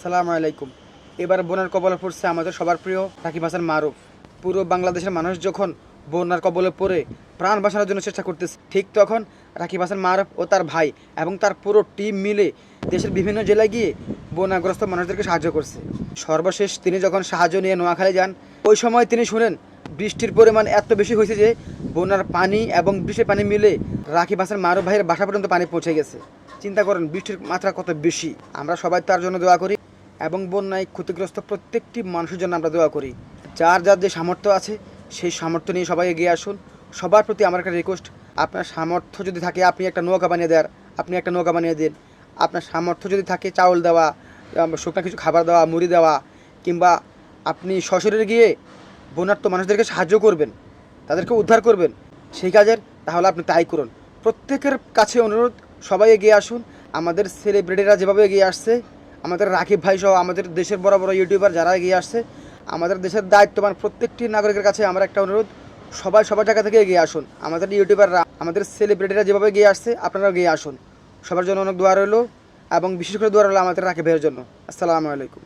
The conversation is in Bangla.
আসসালামু আলাইকুম। এবার বন্যার কবলে পড়ছে আমাদের সবার প্রিয় রাকিব হাসান মারুফ। পুরো বাংলাদেশের মানুষ যখন বন্যার কবলে পড়ে প্রাণ বাঁচানোর জন্য চেষ্টা করতেছে, ঠিক তখন রাকিব হাসান মারুফ ও তার ভাই এবং তার পুরো টিম মিলে দেশের বিভিন্ন জেলায় গিয়ে বন্যাগ্রস্ত মানুষদেরকে সাহায্য করছে। সর্বশেষ তিনি যখন সাহায্য নিয়ে নোয়াখালী যান, ওই সময় তিনি শুনেন, বৃষ্টির পরিমাণ এত বেশি হয়েছে যে বন্যার পানি এবং বৃষ্টির পানি মিলে রাকিব হাসান মারুফ ভাইয়ের বাসা পর্যন্ত পানি পৌঁছে গেছে। চিন্তা করেন, বৃষ্টির মাত্রা কত বেশি। আমরা সবাই তার জন্য দোয়া করি। এবং বন্যায় ক্ষতিগ্রস্ত প্রত্যেকটি মানুষের জন্য আমরা দোয়া করি। যার যার যে সামর্থ্য আছে, সেই সামর্থ্য নিয়ে সবাই এগিয়ে আসুন। সবার প্রতি আমার একটা রিকোয়েস্ট আপনার সামর্থ্য যদি থাকে আপনি একটা নৌকা বানিয়ে দেওয়ার আপনি একটা নৌকা বানিয়ে দিন। আপনার সামর্থ্য যদি থাকে চাউল দেওয়া শুকনো কিছু খাবার দেওয়া, মুড়ি দেওয়া, কিংবা আপনি সশরীরে গিয়ে বন্যার্থ মানুষদেরকে সাহায্য করবেন, তাদেরকে উদ্ধার করবেন, সেই কাজের, তাহলে আপনি তাই করুন। প্রত্যেকের কাছে অনুরোধ, সবাই এগিয়ে আসুন। আমাদের সেলিব্রিটিরা যেভাবে এগিয়ে আসছে আমাদের রাকিব ভাই সহ আমাদের দেশের বড় বড় ইউটিউবার যারা এগিয়ে আসছে, আমাদের দেশের দায়িত্ববান প্রত্যেকটি নাগরিকের কাছে আমার একটা অনুরোধ, সবাই সবার জায়গা থেকে এগিয়ে আসুন। আমাদের ইউটিউবাররা আমাদের সেলিব্রিটিরা যেভাবে এগিয়ে আসছে, আপনারাও এগিয়ে আসুন। সবার জন্য অনেক দোয়া রইল এবং বিশেষ করে দোয়া রইল আমাদের রাকিব ভাইয়ের জন্য। আসসালামু আলাইকুম।